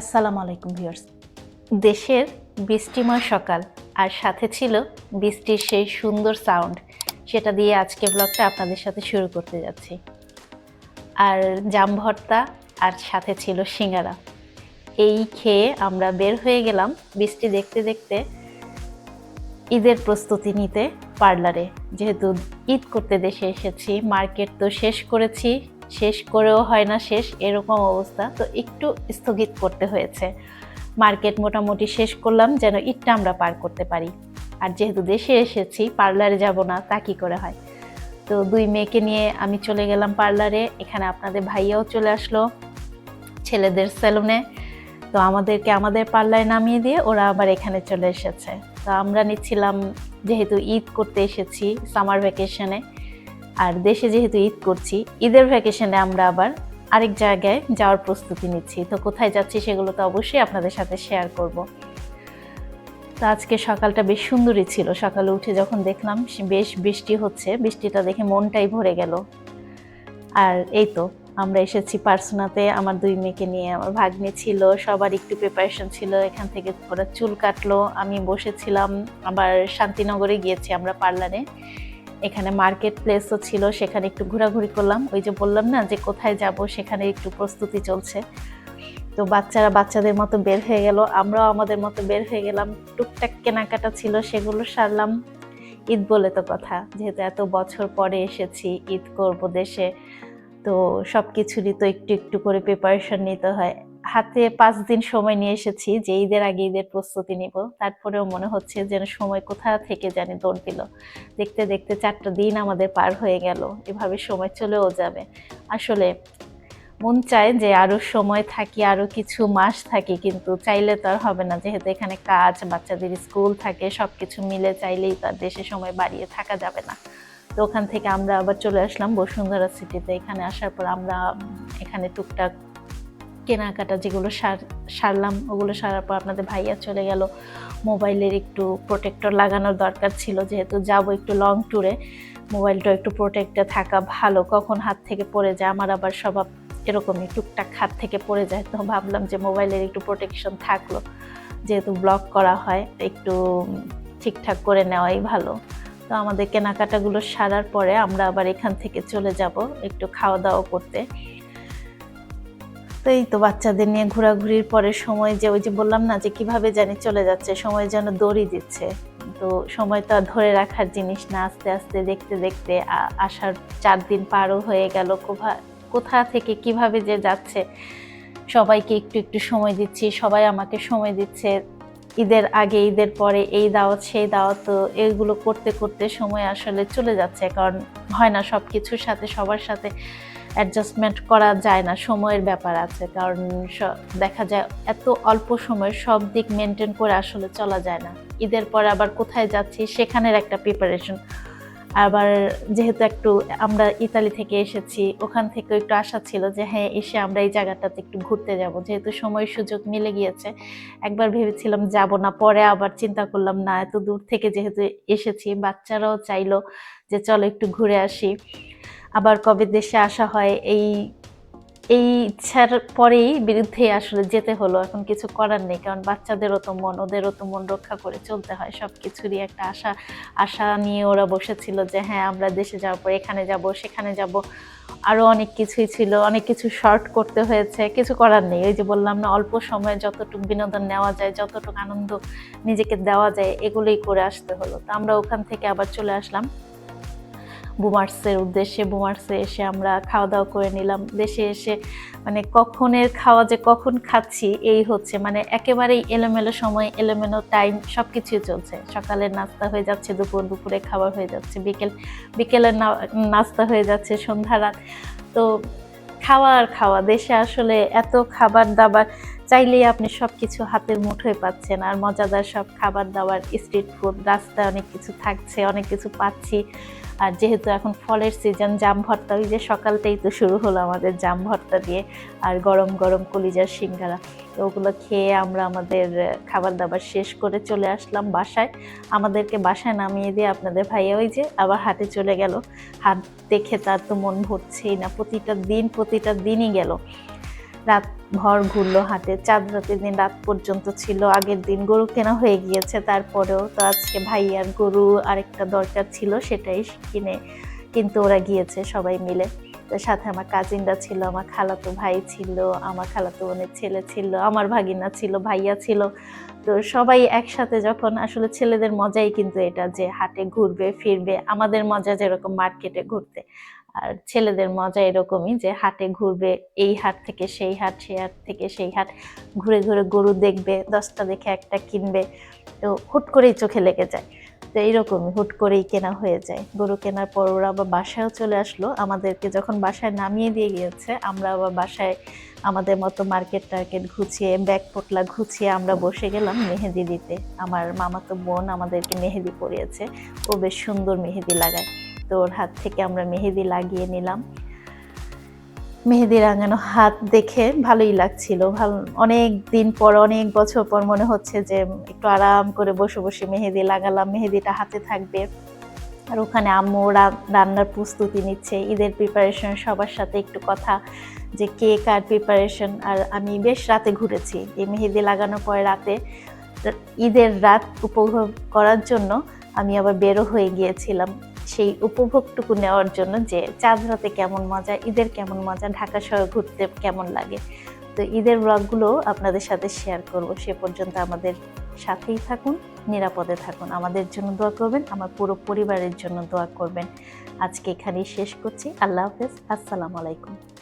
আসসালামু আলাইকুম ভিউয়ার্স। দেশের বৃষ্টিময় সকাল, আর সাথে ছিল বৃষ্টির সেই সুন্দর সাউন্ড সেটা দিয়ে আজকে ব্লগটা আপনাদের সাথে শুরু করতে যাচ্ছি। আর জাম ভর্তা আর সাথে ছিল সিঙ্গারা। এই খেয়ে আমরা বের হয়ে গেলাম বৃষ্টি দেখতে দেখতে ঈদের প্রস্তুতি নিতে পার্লারে। যেহেতু ঈদ করতে দেশে এসেছি, মার্কেট তো শেষ করেছি শেষ করেও হয় না, শেষ এরকম অবস্থা। তো একটু স্থগিত করতে হয়েছে। মার্কেট মোটামুটি শেষ করলাম, যেন ঈদটা আমরা পার করতে পারি। আর যেহেতু দেশে এসেছি, পার্লারে যাব না, তা কি করে হয়? তো দুই মেয়েকে নিয়ে আমি চলে গেলাম পার্লারে। এখানে আপনাদের ভাইয়াও চলে আসলো, ছেলেদের সেলুনে। তো আমাদেরকে আমাদের পার্লারে নামিয়ে দিয়ে ওরা আবার এখানে চলে এসেছে। তো আমরা নিচ্ছিলাম, যেহেতু ঈদ করতে এসেছি, সামার ভ্যাকেশনে আর দেশে যেহেতু ঈদ করছি, ঈদের ভ্যাকেশনে আমরা আবার আরেক জায়গায় যাওয়ার প্রস্তুতি নিচ্ছি। তো কোথায় যাচ্ছি সেগুলো তো অবশ্যই আপনাদের সাথে শেয়ার করব। তো আজকে সকালটা বেশ সুন্দরই ছিল। সকালে উঠে যখন দেখলাম বেশ বৃষ্টি হচ্ছে, বৃষ্টিটা দেখে মনটাই ভরে গেল। আর এই তো, আমরা এসেছি পার্সোনাতে, আমার দুই মেয়েকে নিয়ে আমার ভাগ্নে ছিল, সবার একটু প্রিপারেশন ছিল, এখান থেকে ওরা চুল কাটলো, আমি বসেছিলাম, আবার শান্তিনগরে গিয়েছি আমরা পার্লারে এখানে মার্কেট প্লেসও ছিল, সেখানে একটু ঘোরাঘুরি করলাম। ওই যে বললাম না যে কোথায় যাব, সেখানে একটু প্রস্তুতি চলছে। তো বাচ্চারা বাচ্চাদের মতো বের হয়ে গেল, আমরাও আমাদের মতো বের হয়ে গেলাম। টুকটাক কেনাকাটা ছিল, সেগুলো সারলাম। ঈদ বলে তো কথা, যেহেতু এত বছর পরে এসেছি, ঈদ করব দেশে। তো সব কিছুরই তো একটু একটু করে প্রিপারেশন নিতে হয়। হাতে পাঁচ দিন সময় নিয়ে এসেছি যে ঈদের আগে ঈদের প্রস্তুতি নিব। তারপরেও মনে হচ্ছে যেন সময় কোথা থেকে জানি দৌড় দিল। দেখতে দেখতে চারটা দিন আমাদের পার হয়ে গেল। এভাবে সময় চলেও যাবে। আসলে মন চায় যে আরও সময় থাকি আরও কিছু মাস থাকি, কিন্তু চাইলে তো আর হবে না। যেহেতু এখানে কাজ, বাচ্চাদের স্কুল থাকে সব কিছু মিলে চাইলেই তার দেশে সময় বাড়িয়ে থাকা যাবে না। তো ওখান থেকে আমরা আবার চলে আসলাম বসুন্ধরা সিটিতে এখানে আসার পর আমরা এখানে টুকটাক কেনাকাটা যেগুলো সার, সারলাম, ওগুলো সারার পর আপনাদের ভাইয়া চলে গেল। মোবাইলের একটু প্রোটেক্টর লাগানোর দরকার ছিল, যেহেতু যাব একটু লং ট্যুরে মোবাইলটা একটু প্রোটেক্টে থাকা ভালো, কখন হাত থেকে পড়ে যায়, আমার আবার স্বভাব এরকমই, টুকটাক হাত থেকে পড়ে যায়, তো ভাবলাম যে মোবাইলের একটু প্রোটেকশন থাকল। যেহেতু ব্লক করা হয়, একটু ঠিকঠাক করে নেওয়াই ভালো। তো আমাদের কেনাকাটাগুলো সারার পরে আমরা আবার এখান থেকে চলে যাব, একটু খাওয়া দাওয়া করতে। এই তো বাচ্চাদের নিয়ে ঘোরাঘুরির পরে সময় যে ওই যে বললাম না যে কীভাবে জানি চলে যাচ্ছে, সময় যেন দড়ি দিচ্ছে। তো সময় তো আর ধরে রাখার জিনিস না, আস্তে আস্তে দেখতে দেখতে আসার চার দিন পারও হয়ে গেল। কোথা থেকে কীভাবে যে যাচ্ছে, সবাইকে একটু একটু সময় দিচ্ছি, সবাই আমাকে সময় দিচ্ছে। ঈদের আগে, ঈদের পরে এই দাওয়াত, সেই দাওয়াত, তো এগুলো করতে করতে সময় আসলে চলে যাচ্ছে। কারণ হয় না সব কিছুর সাথে, সবার সাথে অ্যাডজাস্টমেন্ট করা যায় না, সময়ের ব্যাপার আছে। কারণ দেখা যায় এত অল্প সময় সব দিক মেনটেন করে আসলে চলা যায় না। ঈদের পর আবার কোথায় যাচ্ছি, সেখানের একটা প্রিপারেশন আবার যেহেতু একটু আমরা ইতালি থেকে এসেছি, ওখান থেকে একটু আশা ছিল যে হ্যাঁ এসে আমরা এই জায়গাটাতে একটু ঘুরতে যাব। যেহেতু সময় সুযোগ মিলে গিয়েছে, একবার ভেবেছিলাম যাব না, পরে আবার চিন্তা করলাম, না, এত দূর থেকে যেহেতু এসেছি, বাচ্চারাও চাইলো যে চলো একটু ঘুরে আসি। আবার কবে দেশে আসা হয়, এই এই ইচ্ছার পরেই বিরুদ্ধে আসলে যেতে হলো। এখন কিছু করার নেই, কারণ বাচ্চাদেরও তো মন, ওদেরও তো মন রক্ষা করে চলতে হয়। সব কিছুরই একটা আশা আশা নিয়ে ওরা বসেছিল যে হ্যাঁ আমরা দেশে যাওয়ার পর এখানে যাব, সেখানে যাব। আরও অনেক কিছুই ছিল, অনেক কিছু শর্ট করতে হয়েছে, কিছু করার নেই। ওই যে বললাম না, অল্প সময়ে যতটুকু বিনোদন নেওয়া যায়, যতটুকু আনন্দ নিজেকে দেওয়া যায়, এগুলোই করে আসতে হলো। তো আমরা ওখান থেকে আবার চলে আসলাম। বুমার্সের উদ্দেশ্যে বুমার্সে এসে আমরা খাওয়া দাওয়া করে নিলাম। দেশে এসে মানে কখনের খাওয়া যে কখন খাচ্ছি, এই হচ্ছে। মানে একেবারেই এলোমেলো সময়, এলোমেলো টাইম সব কিছুই চলছে। সকালের নাস্তা হয়ে যাচ্ছে, দুপুর দুপুরে খাবার হয়ে যাচ্ছে, বিকেল, বিকেলের নাস্তা হয়ে যাচ্ছে, সন্ধ্যা রাত। তো খাওয়া আর খাওয়া, দেশে আসলে এত খাবার দাবার, চাইলেই আপনি সব কিছু হাতের মুঠোয় পাচ্ছেন। আর মজাদার সব খাবার দাবার স্ট্রিট ফুড রাস্তায় অনেক কিছু থাকছে, অনেক কিছু পাচ্ছি। আর যেহেতু এখন ফলের সিজন জাম ভর্তা, ওই যে সকালটাই তো শুরু হলো আমাদের জাম ভর্তা দিয়ে, আর গরম গরম কলিজার সিঙ্গারা। তো ওগুলো খেয়ে আমরা আমাদের খাবার দাবার শেষ করে চলে আসলাম বাসায়। আমাদেরকে বাসায় নামিয়ে দিয়ে আপনাদের ভাইয়া ওই যে আবার হাটে চলে গেল। হাট দেখে তার তো মন ভরছেই না, প্রতিটা দিন, প্রতিটা দিনই গেল। রাত ভর ঘুরলো হাটে চাঁদ রাতের দিন রাত পর্যন্ত ছিল, আগের দিন গরু কেনা হয়ে গিয়েছে, তারপরেও তো আজকে ভাইয়ার গরু আরেকটা দরকার ছিল, সেটাই কিনে, কিন্তু ওরা গিয়েছে সবাই মিলে। তো সাথে আমার কাজিনরা ছিল, আমার খালাতো ভাই ছিল, আমার খালাতো বোনের ছেলে ছিল, আমার ভাগিনা ছিল, ভাইয়া ছিল। তো সবাই একসাথে যখন আসলে ছেলেদের মজাই কিন্তু এটা যে হাটে ঘুরবে, ফিরবে, আমাদের মজা যেরকম মার্কেটে ঘুরতে। আর ছেলেদের মজা এরকমই যে হাটে ঘুরবে, এই হাট থেকে সেই হাট সেই হাট থেকে সেই হাট, ঘুরে ঘুরে গরু দেখবে, দশটা দেখে একটা কিনবে, তো হুট করেই চোখে লেগে যায়। তো এইরকমই হুট করেই কেনা হয়ে যায়। গরু কেনার পর ওরা আবার বাসায়ও চলে আসলো। আমাদেরকে যখন বাসায় নামিয়ে দিয়ে গিয়েছে, আমরা আবার বাসায় আমাদের মতো মার্কেট টার্কেট ঘুছিয়ে ব্যাগ পোটলা ঘুচিয়ে আমরা বসে গেলাম মেহেদি দিতে। আমার মামাতো বোন আমাদেরকে মেহেদি পরিয়েছে। ও বেশ সুন্দর মেহেদি লাগায়। তো ওর হাত থেকে আমরা মেহেদি লাগিয়ে নিলাম। মেহেদি রাঙানো হাত দেখে ভালোই লাগছিল। ভালো, অনেক দিন পর, অনেক বছর পর মনে হচ্ছে যে একটু আরাম করে বসে বসে মেহেদি লাগালাম, মেহেদিটা হাতে থাকবে। আর ওখানে আম্মু রান্নার প্রস্তুতি নিচ্ছে। ঈদের প্রিপারেশন সবার সাথে একটু কথা যে কেক আর প্রিপারেশন আর আমি বেশ রাতে ঘুরেছি। এই মেহেদি লাগানোর পরে রাতে, ঈদের রাত উপভোগ করার জন্য আমি আবার বেরো হয়ে গিয়েছিলাম। সেই উপভোগটুকু নেওয়ার জন্য যে চাঁদ রাতে কেমন মজা, ঈদের কেমন মজা, ঢাকা শহর ঘুরতে কেমন লাগে। তো ঈদের ব্লগগুলো আপনাদের সাথে শেয়ার করব। সে পর্যন্ত আমাদের সাথেই থাকুন, নিরাপদে থাকুন। আমাদের জন্য দোয়া করবেন, আমার পুরো পরিবারের জন্য দোয়া করবেন। আজকে এখানেই শেষ করছি। আল্লাহ হাফেজ। আসসালামু আলাইকুম।